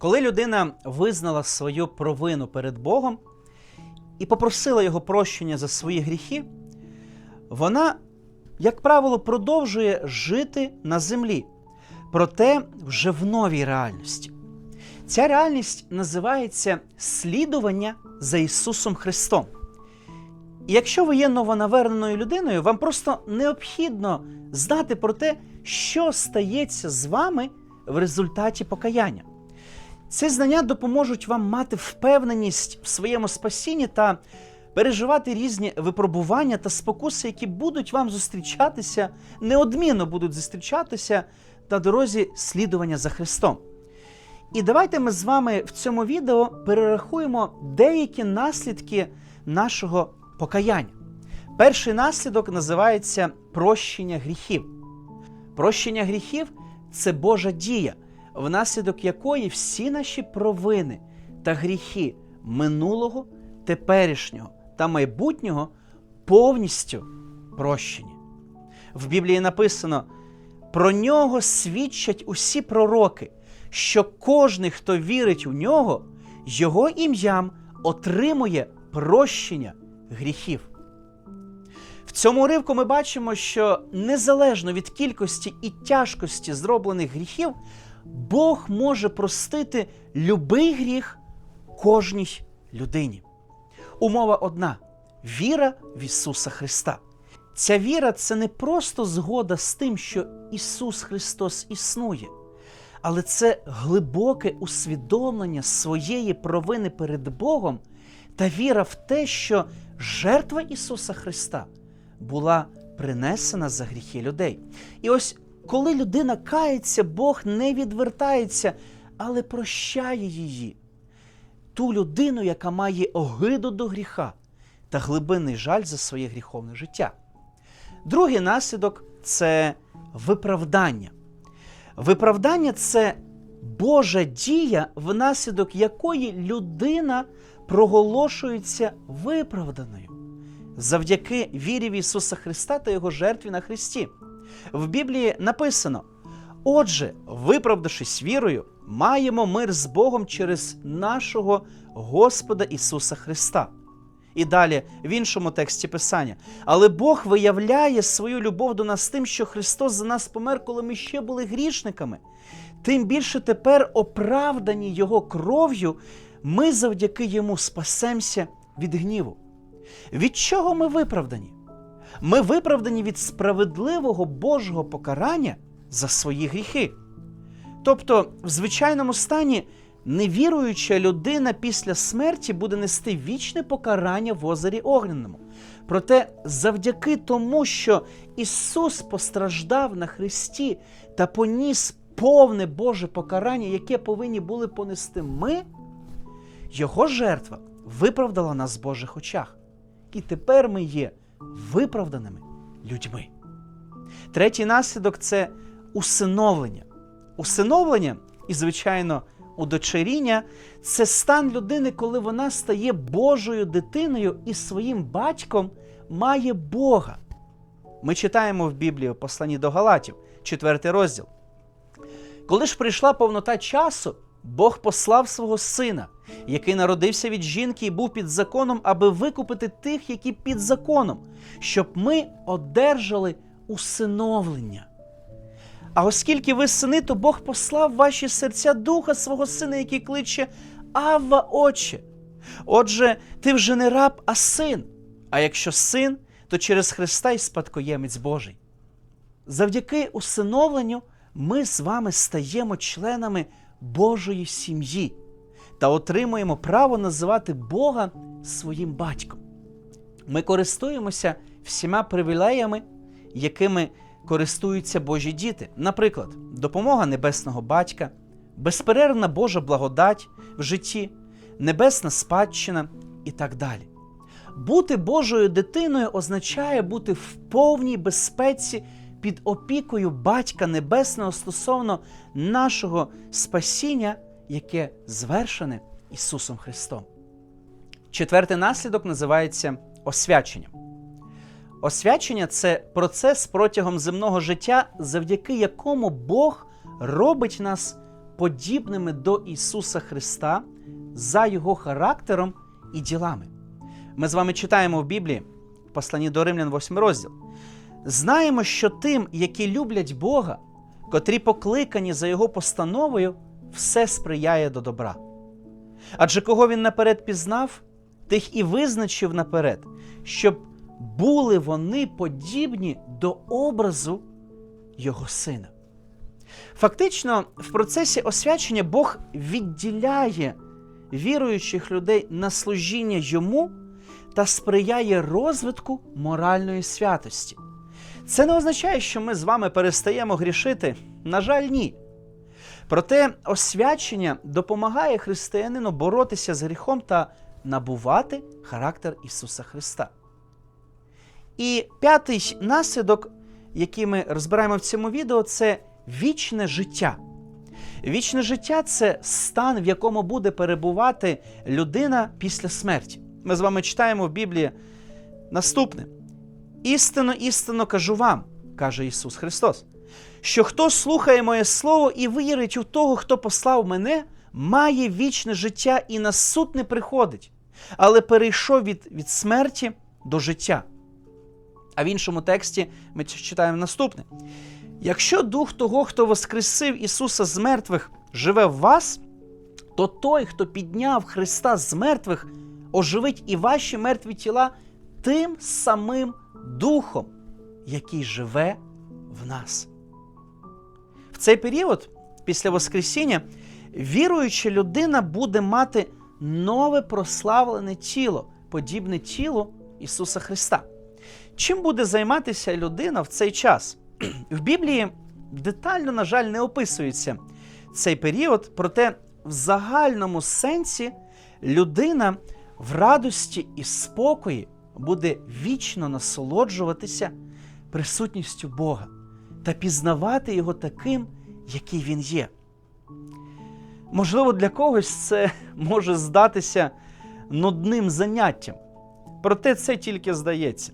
Коли людина визнала свою провину перед Богом і попросила його прощення за свої гріхи, вона, як правило, продовжує жити на землі, проте вже в новій реальності. Ця реальність називається слідування за Ісусом Христом. І якщо ви є новонаверненою людиною, вам просто необхідно знати про те, що стається з вами в результаті покаяння. Ці знання допоможуть вам мати впевненість в своєму спасінні та переживати різні випробування та спокуси, які будуть вам зустрічатися, неодмінно будуть зустрічатися на дорозі слідування за Христом. І давайте ми з вами в цьому відео перерахуємо деякі наслідки нашого покаяння. Перший наслідок називається прощення гріхів. Прощення гріхів це Божа дія, внаслідок якої всі наші провини та гріхи минулого, теперішнього та майбутнього повністю прощені. В Біблії написано: про нього свідчать усі пророки, що кожний, хто вірить у нього, його ім'ям отримує прощення гріхів. В цьому уривку ми бачимо, що незалежно від кількості і тяжкості зроблених гріхів, Бог може простити любий гріх кожній людині. Умова одна віра в Ісуса Христа. Ця віра це не просто згода з тим, що Ісус Христос існує, але це глибоке усвідомлення своєї провини перед Богом та віра в те, що жертва Ісуса Христа була принесена за гріхи людей. І ось коли людина кається, Бог не відвертається, але прощає її, ту людину, яка має огиду до гріха та глибинний жаль за своє гріховне життя. Другий наслідок це виправдання. Виправдання це Божа дія, внаслідок якої людина проголошується виправданою завдяки вірі в Ісуса Христа та Його жертві на Христі. В Біблії написано: Отже, виправдавшись вірою, маємо мир з Богом через нашого Господа Ісуса Христа. І далі в іншому тексті Писання. Але Бог виявляє свою любов до нас тим, що Христос за нас помер, коли ми ще були грішниками. Тим більше тепер, оправдані Його кров'ю, ми завдяки Йому спасемося від гніву. Від чого ми виправдані? Ми виправдані від справедливого Божого покарання за свої гріхи. Тобто, в звичайному стані невіруюча людина після смерті буде нести вічне покарання в озері Огненному. Проте, завдяки тому, що Ісус постраждав на Христі та поніс повне Боже покарання, яке повинні були понести ми, Його жертва виправдала нас в Божих очах. І тепер ми є виправданими людьми. Третій наслідок це усиновлення. Усиновлення і, звичайно, удочеріння це стан людини, коли вона стає Божою дитиною і своїм батьком має Бога. Ми читаємо в Біблії посланні до Галатів, 4 розділ. Коли ж прийшла повнота часу, Бог послав свого сина, який народився від жінки і був під законом, аби викупити тих, які під законом, щоб ми одержали усиновлення. А оскільки ви сини, то Бог послав ваші серця духа свого сина, який кличе Авва, Отче. Отже, ти вже не раб, а син. А якщо син, то через Христа й спадкоємець Божий. Завдяки усиновленню ми з вами стаємо членами Божої сім'ї та отримуємо право називати Бога своїм батьком. Ми користуємося всіма привілеями, якими користуються Божі діти. Наприклад, допомога небесного батька, безперервна Божа благодать в житті, небесна спадщина і так далі. Бути Божою дитиною означає бути в повній безпеці під опікою Батька Небесного стосовно нашого спасіння, яке звершене Ісусом Христом. Четвертий наслідок називається освяченням. Освячення це процес протягом земного життя, завдяки якому Бог робить нас подібними до Ісуса Христа за Його характером і ділами. Ми з вами читаємо в Біблії, в посланні до Римлян, 8 розділ. Знаємо, що тим, які люблять Бога, котрі покликані за Його постановою, все сприяє до добра. Адже кого він наперед пізнав, тих і визначив наперед, щоб були вони подібні до образу Його Сина. Фактично, в процесі освячення Бог відділяє віруючих людей на служіння йому та сприяє розвитку моральної святості. Це не означає, що ми з вами перестаємо грішити. На жаль, ні. Проте освячення допомагає християнину боротися з гріхом та набувати характер Ісуса Христа. І п'ятий наслідок, який ми розбираємо в цьому відео, це вічне життя. Вічне життя це стан, в якому буде перебувати людина після смерті. Ми з вами читаємо в Біблії наступне: істинно, істинно кажу вам, каже Ісус Христос, що хто слухає моє Слово і вірить у того, хто послав мене, має вічне життя і на суд не приходить, але перейшов від, від смерті до життя. А в іншому тексті ми читаємо наступне: якщо дух того, хто воскресив Ісуса з мертвих, живе в вас, то той, хто підняв Христа з мертвих, оживить і ваші мертві тіла тим самим Духом, який живе в нас. В цей період, після Воскресіння, віруюча людина буде мати нове прославлене тіло, подібне тілу Ісуса Христа. Чим буде займатися людина в цей час? В Біблії детально, на жаль, не описується цей період, проте в загальному сенсі людина в радості і спокої буде вічно насолоджуватися присутністю Бога та пізнавати Його таким, який Він є. Можливо, для когось це може здатися нудним заняттям, проте це тільки здається.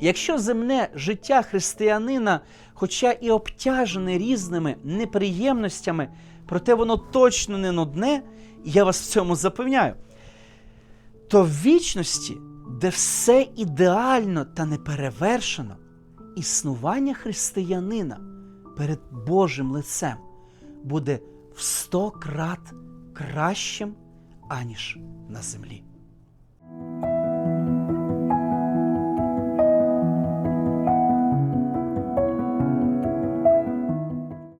Якщо земне життя християнина, хоча і обтяжене різними неприємностями, проте воно точно не нудне, я вас в цьому запевняю, то в вічності, де все ідеально та неперевершено, існування християнина перед Божим лицем буде в сто крат кращим, аніж на землі.